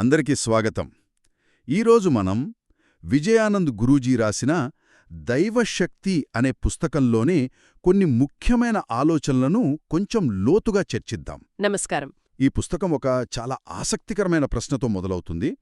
అందరికీ స్వాగతం. ఈరోజు మనం విజయానంద్ గురూజీ రాసిన దైవశక్తి అనే పుస్తకంలోనే కొన్ని ముఖ్యమైన ఆలోచనలను కొంచెం లోతుగా చర్చిద్దాం. నమస్కారం. ఈ పుస్తకం ఒక చాలా ఆసక్తికరమైన ప్రశ్నతో మొదలవుతుంది.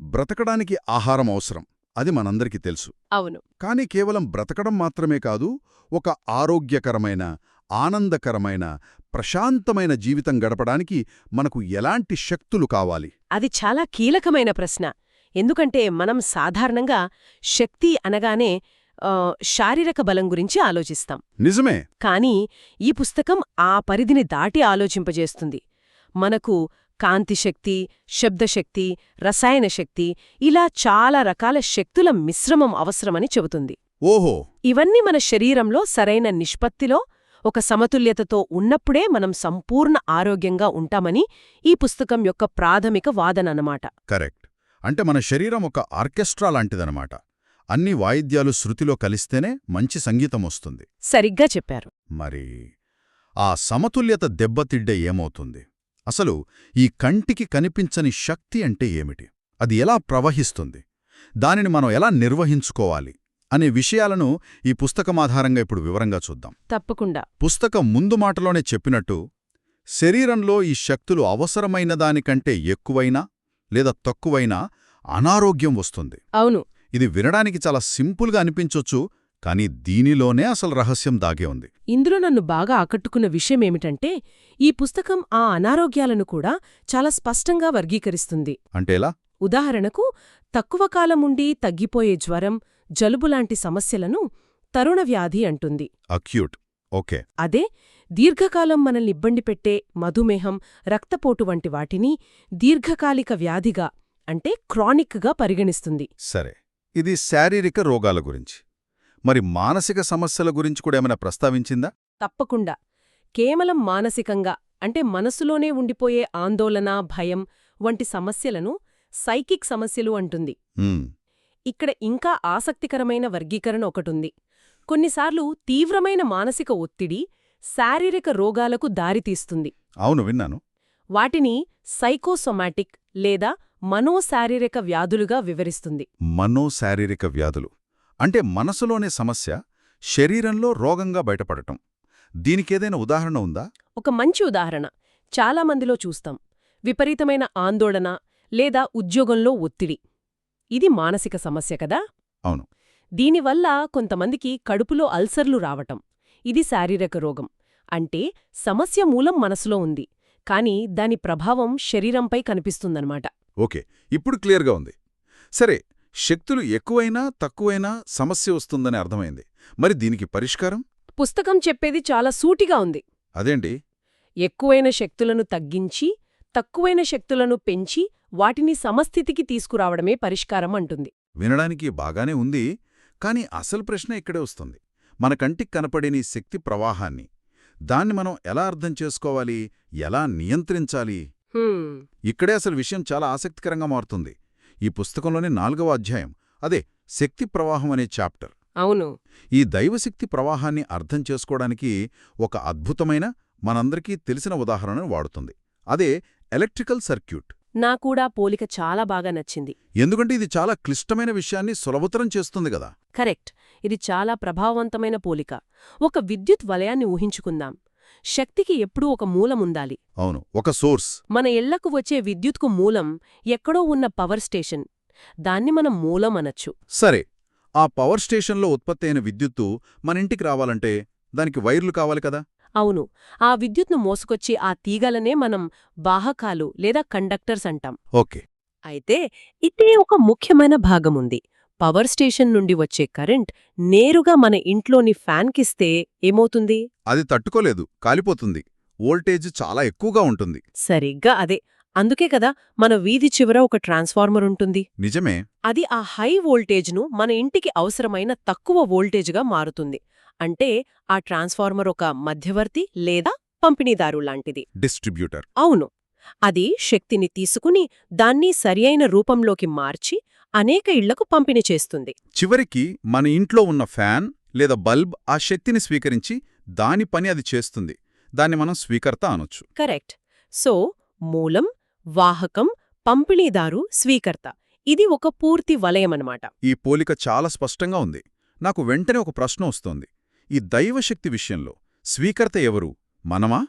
బ్రతకడానికి ఆహారం అవసరం అది మనందరికీ తెలుసు. అవును. కానీ కేవలం బ్రతకడం మాత్రమే కాదు ఒక ఆరోగ్యకరమైన ఆనందకరమైన ప్రశాంతమైన జీవితం గడపడానికి మనకు ఎలాంటి శక్తులు కావాలి? అది చాలా కీలకమైన ప్రశ్న. ఎందుకంటే మనం సాధారణంగా శక్తి అనగానే శారీరక బలం గురించి ఆలోచిస్తాం. నిజమే. కానీ ఈ పుస్తకం ఆ పరిధిని దాటి ఆలోచింపజేస్తుంది. మనకు కాంతి శక్తి శబ్దశక్తి రసాయన శక్తి ఇలా చాలా రకాల శక్తుల మిశ్రమం అవసరమని చెబుతుంది. ఓహో! ఇవన్నీ మన శరీరంలో సరైన నిష్పత్తిలో ఒక సమతుల్యతతో ఉన్నప్పుడే మనం సంపూర్ణ ఆరోగ్యంగా ఉంటామని ఈ పుస్తకం యొక్క ప్రాథమిక వాదనన్నమాట కరెక్ట్. అంటే మన శరీరం ఒక ఆర్కెస్ట్రా లాంటిదనమాట. అన్ని వాయిద్యాలు శృతిలో కలిస్తేనే మంచి సంగీతం వస్తుంది. సరిగ్గా చెప్పారు. మరి ఆ సమతుల్యత దెబ్బతిడ్డే ఏమవుతుంది? అసలు ఈ కంటికి కనిపించని శక్తి అంటే ఏమిటి? అది ఎలా ప్రవహిస్తుంది? దానిని మనం ఎలా నిర్వహించుకోవాలి? అనే విషయాలను ఈ పుస్తకమాధారంగా ఇప్పుడు వివరంగా చూద్దాం. తప్పకుండా. పుస్తకం ముందు మాటలోనే చెప్పినట్టు శరీరంలో ఈ శక్తులు అవసరమైన దానికంటే ఎక్కువైనా లేదా తక్కువైనా అనారోగ్యం వస్తుంది. అవును. ఇది వినడానికి చాలా సింపుల్గా అనిపించొచ్చు కానీ దీనిలోనే అసలు రహస్యం దాగే ఉంది. ఇందులో నన్ను బాగా ఆకట్టుకున్న విషయమేమిటంటే ఈ పుస్తకం ఆ అనారోగ్యాలను కూడా చాలా స్పష్టంగా వర్గీకరిస్తుంది. అంటే ఎలా? ఉదాహరణకు తక్కువ కాలం ఉండి తగ్గిపోయే జ్వరం జలుబులాంటి సమస్యలను తరుణ వ్యాధి అంటుంది. అక్యూట్. ఓకే. అదే దీర్ఘకాలం మనల్ని ఇబ్బంది పెట్టే మధుమేహం రక్తపోటు వంటి వాటిని దీర్ఘకాలిక వ్యాధిగా అంటే క్రానిక్గా పరిగణిస్తుంది. సరే. ఇది శారీరక రోగాల గురించి. మరి మానసిక సమస్యల గురించి కూడా ఏమైనా ప్రస్తావించిందా? తప్పకుండా. కేవలం మానసికంగా అంటే మనసులోనే ఉండిపోయే ఆందోళన భయం వంటి సమస్యలను సైకిక్ సమస్యలు అంటుంది. ఇక్కడ ఇంకా ఆసక్తికరమైన వర్గీకరణ ఒకటుంది. కొన్నిసార్లు తీవ్రమైన మానసిక ఒత్తిడి శారీరక రోగాలకు దారితీస్తుంది. అవును విన్నాను. వాటిని సైకోసొమాటిక్ లేదా మనోశారీరక వ్యాధులుగా వివరిస్తుంది. మనోశారీరక వ్యాధులు అంటే మనసులోనే సమస్య శరీరంలో రోగంగా బయటపడటం. దీనికేదైనా ఉదాహరణ ఉందా? ఒక మంచి ఉదాహరణ. చాలామందిలో చూస్తాం. విపరీతమైన ఆందోళన లేదా ఉద్యోగంలో ఒత్తిడి. ఇది మానసిక సమస్య కదా? అవును. దీనివల్ల కొంతమందికి కడుపులో అల్సర్లు రావటం. ఇది శారీరక రోగం. అంటే సమస్య మూలం మనసులో ఉంది. కాని దాని ప్రభావం శరీరంపై కనిపిస్తుందన్నమాట. ఓకే. ఇప్పుడు క్లియర్గా ఉంది. సరే శక్తులు ఎక్కువైనా తక్కువైనా సమస్య వస్తుందని అర్థమైంది. మరి దీనికి పరిష్కారం? పుస్తకం చెప్పేది చాలా సూటిగా ఉంది. అదేంటి? ఎక్కువైన శక్తులను తగ్గించి తక్కువైన శక్తులను పెంచి వాటిని సమస్థితికి తీసుకురావడమే పరిష్కారం అంటుంది. వినడానికి బాగానే ఉంది కానీ అసలు ప్రశ్న ఇక్కడే వస్తుంది. మన కంటికి కనపడేని శక్తి ప్రవాహాన్ని దాన్ని మనం ఎలా అర్థం చేసుకోవాలి ఎలా నియంత్రించాలి? ఇక్కడే అసలు విషయం చాలా ఆసక్తికరంగా మారుతుంది. ఈ పుస్తకంలోని నాలుగవ అధ్యాయం అదే శక్తి ప్రవాహం అనే చాప్టర్. అవును. ఈ దైవశక్తి ప్రవాహాన్ని అర్థం చేసుకోవడానికి ఒక అద్భుతమైన మనందరికీ తెలిసిన ఉదాహరణను వాడుతుంది. అదే ఎలక్ట్రికల్ సర్క్యూట్. నా కూడా పోలిక చాలా బాగా నచ్చింది. ఎందుకంటే ఇది చాలా క్లిష్టమైన విషయాన్ని సులభతరం చేస్తుంది కదా. కరెక్ట్. ఇది చాలా ప్రభావవంతమైన పోలిక. ఒక విద్యుత్ వలయాన్ని ఊహించుకుందాం. శక్తికి ఎప్పుడూ ఒక మూలముండాలి అవును ఒక సోర్స్. మన ఇళ్ళకు వచ్చే విద్యుత్కు మూలం ఎక్కడో ఉన్న పవర్ స్టేషన్. దాన్ని మనం మూలం అనొచ్చు. సరే ఆ పవర్ స్టేషన్లో ఉత్పత్తి అయిన విద్యుత్తు మన ఇంటికి రావాలంటే దానికి వైర్లు కావాలి కదా? అవును ఆ విద్యుత్ను మోసుకొచ్చి ఆ తీగలనే మనం వాహకాలు లేదా కండక్టర్స్ అంటాం. ఓకే. అయితే ఇదే ఒక ముఖ్యమైన భాగముంది. పవర్ స్టేషన్ నుండి వచ్చే కరెంట్ నేరుగా మన ఇంట్లోని ఫ్యాన్కిస్తే ఏమవుతుంది? అది తట్టుకోలేదు కాలిపోతుంది. వోల్టేజ్ చాలా ఎక్కువగా ఉంటుంది. సరిగ్గా అదే. అందుకే కదా మన వీధి చివర ఒక ట్రాన్స్ఫార్మర్ ఉంటుంది. నిజమే. అది ఆ హై వోల్టేజ్ను మన ఇంటికి అవసరమైన తక్కువ వోల్టేజ్గా మారుతుంది. అంటే ఆ ట్రాన్స్ఫార్మర్ ఒక మధ్యవర్తి లేదా పంపిణీదారు లాంటిది. డిస్ట్రిబ్యూటర్. అవును. అది శక్తిని తీసుకుని దాన్ని సరియైన రూపంలోకి మార్చి అనేక ఇళ్ళకు పంపిణీ చేస్తుంది. చివరికి మన ఇంట్లో ఉన్న ఫ్యాన్ లేదా బల్బ్ ఆ శక్తిని స్వీకరించి దాని పని అది చేస్తుంది. దాన్ని మనం స్వీకర్త అనొచ్చు. కరెక్ట్. సో మూలం వాహకం పంపిణీదారు స్వీకర్త. ఇది ఒక పూర్తి వలయమన్నమాట. ఈ పోలిక చాలా స్పష్టంగా ఉంది. నాకు వెంటనే ఒక ప్రశ్న వస్తోంది. ఈ దైవశక్తి విషయంలో స్వీకర్త ఎవరు? మనమా?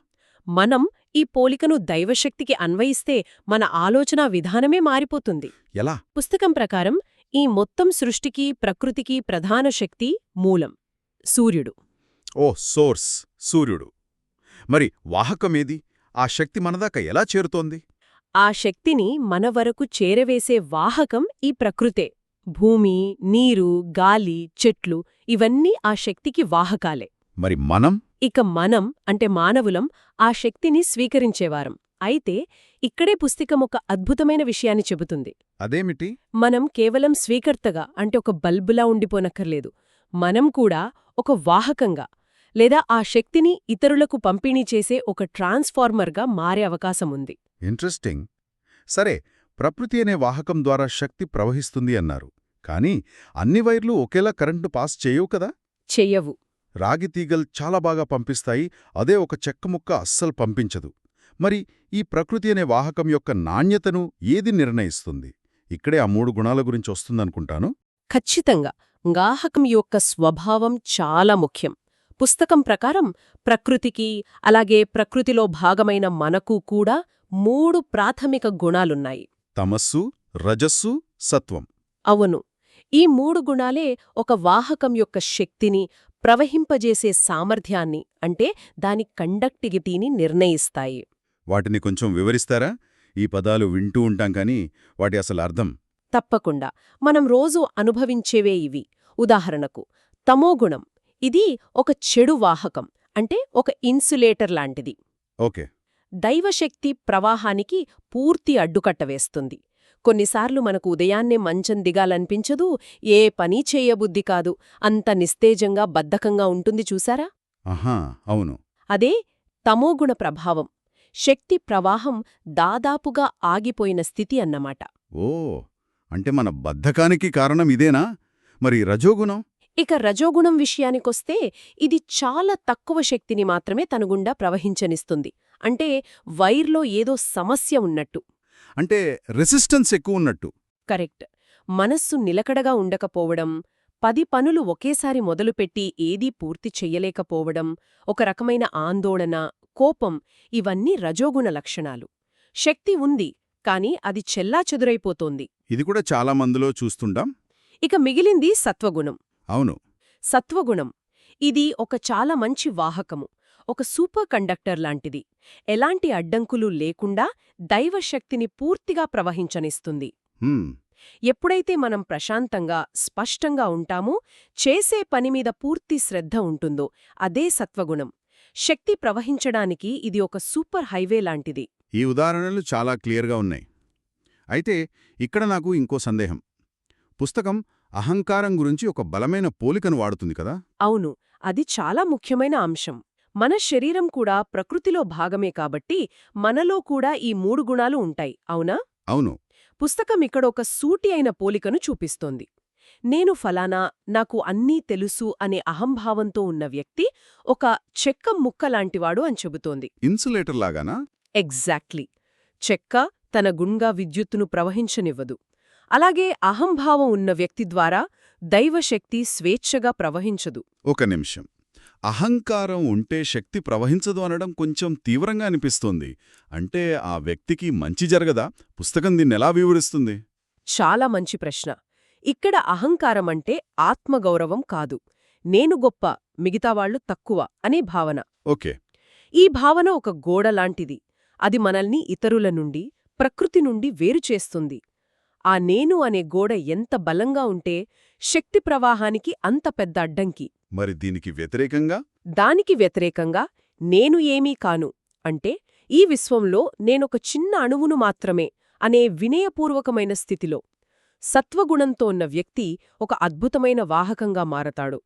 మనం ఈ పోలికను దైవశక్తికి అన్వయిస్తే మన ఆలోచనా విధానమే మారిపోతుంది. ఎలా? పుస్తకం ప్రకారం ఈ మొత్తం సృష్టికి ప్రకృతికి ప్రధాన శక్తి మూలం సూర్యుడు. ఓ సోర్స్ సూర్యుడు. మరి వాహకమేది? ఆ శక్తి మనదాకా ఎలా చేరుతోంది? ఆ శక్తిని మన వరకు చేరవేసే వాహకం ఈ ప్రకృతే. భూమి నీరు గాలి చెట్లు ఇవన్నీ ఆ శక్తికి వాహకాలే. మరి మనం? ఇక మనం అంటే మానవులం ఆ శక్తిని స్వీకరించేవారం. అయితే ఇక్కడే పుస్తకం ఒక అద్భుతమైన విషయాన్ని చెబుతుంది. అదేమిటి? మనం కేవలం స్వీకర్తగా అంటే ఒక బల్బులా ఉండిపోనక్కర్లేదు. మనం కూడా ఒక వాహకంగా లేదా ఆ శక్తిని ఇతరులకు పంపిణీ చేసే ఒక ట్రాన్స్ఫార్మర్గా మారే అవకాశముంది. ఇంట్రెస్టింగ్. సరే ప్రకృతి అనే వాహకం ద్వారా శక్తి ప్రవహిస్తుంది అన్నారు. కానీ అన్ని వైర్లు ఒకేలా కరెంటు పాస్ చేయవు కదా? చెయ్యవు. రాగి తీగల్ చాలా బాగా పంపిస్తాయి. అదే ఒక చెక్క ముక్క అస్సలు పంపించదు. మరి ఈ ప్రకృతి అనే వాహకం యొక్క నాణ్యతను ఏది నిర్ణయిస్తుంది? ఇక్కడే ఆ మూడు గుణాల గురించి వస్తుందనుకుంటాను. ఖచ్చితంగా. గాహకం యొక్క స్వభావం చాలా ముఖ్యం. పుస్తకం ప్రకారం ప్రకృతికి అలాగే ప్రకృతిలో భాగమైన మనకు కూడా మూడు ప్రాథమిక గుణాలున్నాయి. తమస్సు రజస్సు సత్వం. అవును. ఈ మూడు గుణాలే ఒక వాహకం యొక్క శక్తిని ప్రవహింపజేసే సామర్థ్యాన్ని అంటే దాని కండక్టివిటీని నిర్ణయిస్తాయి. వాటిని కొంచెం వివరిస్తారా? ఈ పదాలు వింటూ ఉంటాం కానీ వాటి అసలు అర్థం. తప్పకుండా. మనం రోజూ అనుభవించేవే ఇవి. ఉదాహరణకు తమోగుణం ఇది ఒక చెడు వాహకం అంటే ఒక ఇన్సులేటర్ లాంటిది. ఓకే. దైవశక్తి ప్రవాహానికి పూర్తి అడ్డుకట్ట వేస్తుంది. కొన్నిసార్లు మనకు ఉదయాన్నే మంచం దిగాలనిపించదు ఏ పనీ చేయబుద్ధి కాదు. అంత నిస్తేజంగా బద్ధకంగా ఉంటుంది చూసారా అవును. అదే తమోగుణ ప్రభావం. శక్తి ప్రవాహం దాదాపుగా ఆగిపోయిన స్థితి అన్నమాట. ఓ అంటే మన బద్ధకానికి కారణం ఇదేనా? మరి రజోగుణం? ఇక రజోగుణం విషయానికొస్తే ఇది చాలా తక్కువ శక్తిని మాత్రమే తనుగుండా ప్రవహించనిస్తుంది. అంటే వైర్లో ఏదో సమస్య ఉన్నట్టు. అంటే రెసిస్టెన్స్ ఎక్కువ ఉన్నట్టు. కరెక్ట్. మనస్సు నిలకడగా ఉండకపోవడం పది పనులు ఒకేసారి మొదలుపెట్టి ఏదీ పూర్తి చెయ్యలేకపోవడం ఒక రకమైన ఆందోళన కోపం ఇవన్నీ రజోగుణ లక్షణాలు. శక్తి ఉంది కాని అది చెల్లాచెదురైపోతోంది ఇది కూడా చాలా మందిలో చూస్తుంటాం. ఇక మిగిలింది సత్వగుణం. అవును. సత్వగుణం. ఇది ఒక చాలా మంచి వాహకము. ఒక సూపర్ కండక్టర్ లాంటిది. ఎలాంటి అడ్డంకులు లేకుండా దైవశక్తిని పూర్తిగా ప్రవహించనిస్తుంది. ఎప్పుడైతే మనం ప్రశాంతంగా స్పష్టంగా ఉంటామో చేసే పనిమీద పూర్తి శ్రద్ధ ఉంటుందో అదే సత్వగుణం. శక్తి ప్రవహించడానికి ఇది ఒక సూపర్ హైవే లాంటిది. ఈ ఉదాహరణలు చాలా క్లియర్గా ఉన్నాయి. అయితే ఇక్కడ నాకు ఇంకో సందేహం. పుస్తకం అహంకారం గురించి ఒక బలమైన పోలికను వాడుతుంది కదా? అవును. అది చాలా ముఖ్యమైన అంశం. మన శరీరం కూడా ప్రకృతిలో భాగమే కాబట్టి మనలో కూడా ఈ మూడు గుణాలు ఉంటాయి. అవునా? అవును. పుస్తకం ఇక్కడ ఒక సూటి అయిన పోలికను చూపిస్తోంది. నేను ఫలానా నాకు అన్నీ తెలుసు అనే అహంభావంతో ఉన్న వ్యక్తి ఒక చెక్క ముక్కలాంటివాడు అని చెబుతోంది. ఇన్సులేటర్ లాగానా? ఎగ్జాక్ట్లీ. చెక్క తన గుంగా విద్యుత్తును ప్రవహించనివ్వదు. అలాగే అహంభావం ఉన్న వ్యక్తి ద్వారా దైవశక్తి స్వేచ్ఛగా ప్రవహించదు. ఒక నిమిషం. అహంకారం ఉంటే శక్తి ప్రవహించదు అనడం కొంచెం తీవ్రంగా అనిపిస్తోంది. అంటే ఆ వ్యక్తికి మంచి జరగదా? పుస్తకం దీన్నెలా వివరిస్తుంది? చాలా మంచి ప్రశ్న. ఇక్కడ అహంకారం అంటే ఆత్మగౌరవం కాదు. నేను గొప్ప మిగతావాళ్ళు తక్కువ అనే భావన. ఓకే. ఈ భావన ఒక గోడ లాంటిది. అది మనల్ని ఇతరుల నుండి ప్రకృతి నుండి వేరు చేస్తుంది. ఆ నేను అనే గోడ ఎంత బలంగా ఉంటే శక్తి ప్రవాహానికి అంత పెద్ద అడ్డంకి. మరి దీనికి వ్యతిరేకంగా? దానికి వ్యతిరేకంగా నేను ఏమీ కాను. అంటే ఈ విశ్వంలో నేనొక చిన్న అణువును మాత్రమే అనే వినయపూర్వకమైన స్థితిలో. సత్వగుణంతో ఉన్న వ్యక్తి ఒక అద్భుతమైన వాహకంగా మారతాడు.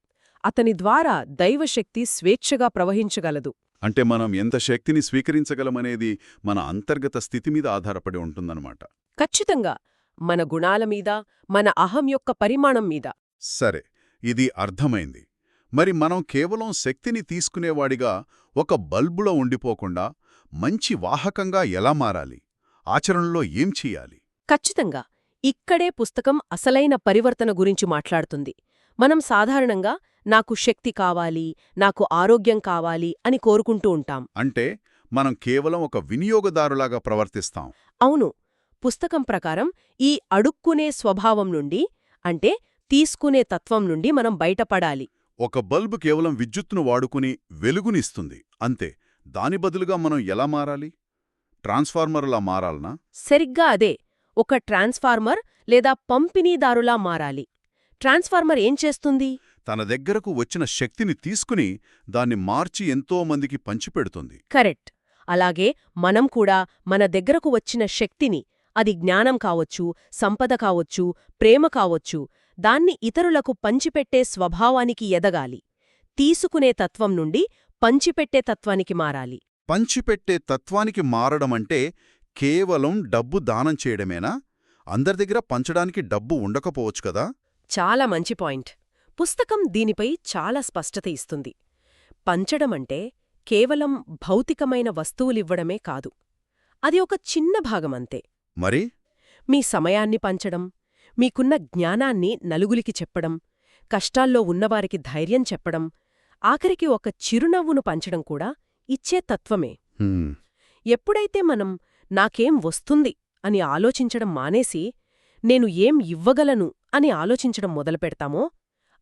అతని ద్వారా దైవశక్తి స్వేచ్ఛగా ప్రవహించగలదు. అంటే మనం ఎంత శక్తిని స్వీకరించగలమనేది మన అంతర్గత స్థితి మీద ఆధారపడి ఉంటుందన్నమాట. ఖచ్చితంగా. మన గుణాల మీద మన అహం యొక్క పరిమాణం మీద. సరే ఇది అర్థమైంది. మరి మనం కేవలం శక్తిని తీసుకునేవాడిగా ఒక బల్బులో ఉండిపోకుండా మంచి వాహకంగా ఎలా మారాలి? ఆచరణలో ఏం చెయ్యాలి? ఖచ్చితంగా. ఇక్కడే పుస్తకం అసలైన పరివర్తన గురించి మాట్లాడుతుంది. మనం సాధారణంగా నాకు శక్తి కావాలి నాకు ఆరోగ్యం కావాలి అని కోరుకుంటూ ఉంటాం. అంటే మనం కేవలం ఒక వినియోగదారులాగా ప్రవర్తిస్తాం. అవును. పుస్తకం ప్రకారం ఈ అడుక్కునే స్వభావం నుండి అంటే తీసుకునే తత్వం నుండి మనం బయటపడాలి. ఒక బల్బు కేవలం విద్యుత్తును వాడుకుని వెలుగునిస్తుంది అంతే. దాని బదులుగా మనం ఎలా మారాలి? ట్రాన్స్ఫార్మర్లా మారాలనా? సరిగ్గా అదే. ఒక ట్రాన్స్ఫార్మర్ లేదా పంపిణీదారులా మారాలి. ట్రాన్స్ఫార్మర్ ఏం చేస్తుంది? తన దగ్గరకు వచ్చిన శక్తిని తీసుకుని దాన్ని మార్చి ఎంతో మందికి పంచిపెడుతుంది. కరెక్ట్. అలాగే మనం కూడా మన దగ్గరకు వచ్చిన శక్తిని అది జ్ఞానం కావచ్చు సంపద కావచ్చు ప్రేమ కావచ్చు దాన్ని ఇతరులకు పంచిపెట్టే స్వభావానికి ఎదగాలి. తీసుకునే తత్వం నుండి పంచిపెట్టే తత్వానికి మారాలి. పంచిపెట్టే తత్వానికి మారడమంటే కేవలం డబ్బు దానం చేయడమేనా? అందరి దగ్గర పంచడానికి డబ్బు ఉండకపోవచ్చు కదా? చాలా మంచి పాయింట్. పుస్తకం దీనిపై చాలా స్పష్టత ఇస్తుంది. పంచడమంటే కేవలం భౌతికమైన వస్తువులివ్వడమే కాదు. అది ఒక చిన్న భాగమంతే మరి? మీ సమయాన్ని పంచడం మీకున్న జ్ఞానాన్ని నలుగులికి చెప్పడం కష్టాల్లో ఉన్నవారికి ధైర్యం చెప్పడం ఆఖరికి ఒక చిరునవ్వును పంచడం కూడా ఇచ్చే తత్వమే. ఎప్పుడైతే మనం నాకేం వస్తుంది అని ఆలోచించడం మానేసి నేను ఏం ఇవ్వగలను అని ఆలోచించడం మొదలుపెడతామో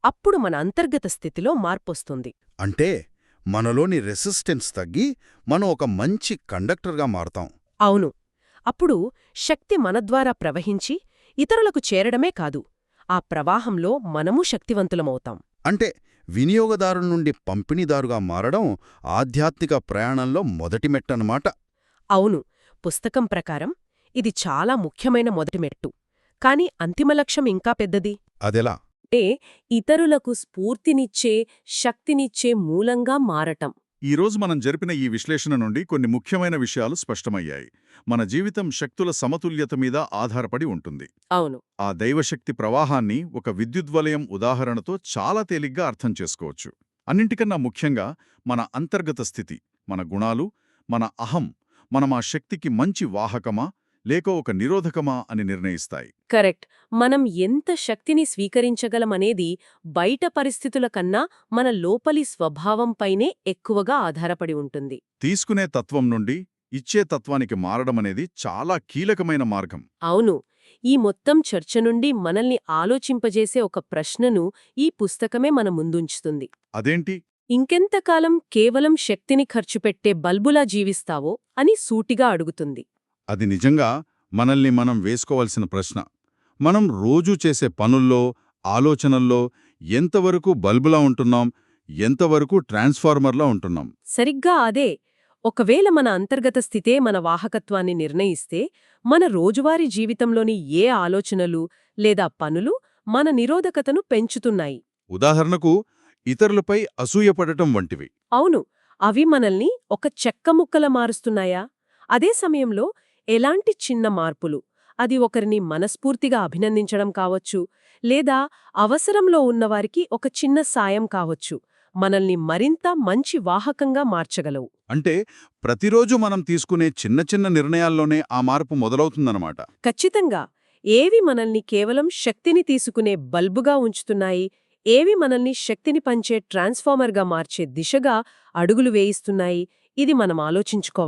అప్పుడు మన అంతర్గత స్థితిలో మార్పొస్తుంది. అంటే మనలోని రెసిస్టెన్స్ తగ్గి మనం ఒక మంచి కండక్టర్గా మారతాం. అవును. అప్పుడు శక్తి మన ద్వారా ప్రవహించి ఇతరులకు చేరడమే కాదు ఆ ప్రవాహంలో మనమూ శక్తివంతులమవుతాం. అంటే వినియోగదారు నుండి పంపిణీదారుగా మారడం ఆధ్యాత్మిక ప్రయాణంలో మొదటి మెట్టన్నమాట. అవును పుస్తకం ప్రకారం ఇది చాలా ముఖ్యమైన మొదటి మెట్టు. కాని అంతిమ లక్ష్యం ఇంకా పెద్దది. అదెలా? అంటే ఇతరులకు స్ఫూర్తినిచ్చే శక్తినిచ్చే మూలంగా మారటం. ఈరోజు మనం జరిపిన ఈ విశ్లేషణ నుండి కొన్ని ముఖ్యమైన విషయాలు స్పష్టమయ్యాయి. మన జీవితం శక్తుల సమతుల్యత మీద ఆధారపడి ఉంటుంది. అవును. ఆ దైవశక్తి ప్రవాహాన్ని ఒక విద్యుద్వలయం ఉదాహరణతో చాలా తేలిగ్గా అర్థం చేసుకోవచ్చు. అన్నింటికన్నా ముఖ్యంగా మన అంతర్గత స్థితి మన గుణాలు మన అహం మనం ఆ శక్తికి మంచి వాహకమా లేక ఒక నిరోధకమా అని నిర్ణయిస్తాయి. కరెక్ట్. మనం ఎంత శక్తిని స్వీకరించగలమనేది బయట పరిస్థితుల కన్నా మన లోపలి స్వభావంపైనే ఎక్కువగా ఆధారపడి ఉంటుంది. తీసుకునే తత్వం నుండి ఇచ్చే తత్వానికి మారడమనేది చాలా కీలకమైన మార్గం. అవును. ఈ మొత్తం చర్చ నుండి మనల్ని ఆలోచింపజేసే ఒక ప్రశ్నను ఈ పుస్తకమే మన ముందుంచుతుంది. అదేంటి? ఇంకెంతకాలం కేవలం శక్తిని ఖర్చుపెట్టే బల్బులా జీవిస్తావో అని సూటిగా అడుగుతుంది. అది నిజంగా మనల్ని మనం వేసుకోవాల్సిన ప్రశ్న. మనం రోజూ చేసే పనుల్లో ఆలోచనల్లో ఎంతవరకు బల్బులా ఉంటున్నాం ఎంతవరకు ట్రాన్స్ఫార్మర్లా ఉంటున్నాం? సరిగ్గా అదే. ఒకవేళ మన అంతర్గత స్థితే మన వాహకత్వాన్ని నిర్ణయిస్తే మన రోజువారీ జీవితంలోని ఏ ఆలోచనలు లేదా పనులు మన నిరోధకతను పెంచుతున్నాయి. ఉదాహరణకు ఇతరులపై అసూయపడటం వంటివి. అవును. అవి మనల్ని ఒక చెక్క ముక్కల మారుస్తున్నాయా? అదే సమయంలో ఎలాంటి చిన్న మార్పులు? అది ఒకరిని మనస్ఫూర్తిగా అభినందించడం కావచ్చు లేదా అవసరంలో ఉన్నవారికి ఒక చిన్న సాయం కావచ్చు. మనల్ని మరింత మంచి వాహకంగా మార్చగలవు. అంటే ప్రతిరోజు మనం తీసుకునే చిన్న చిన్న నిర్ణయాల్లోనే ఆ మార్పు మొదలవుతుందన్నమాట. ఖచ్చితంగా. ఏవి మనల్ని కేవలం శక్తిని తీసుకునే బల్బుగా ఉంచుతున్నాయి ఏవి మనల్ని శక్తిని పంచే ట్రాన్స్ఫార్మర్గా మార్చే దిశగా అడుగులు వేయిస్తున్నాయి ఇది మనం ఆలోచించుకోవాలి.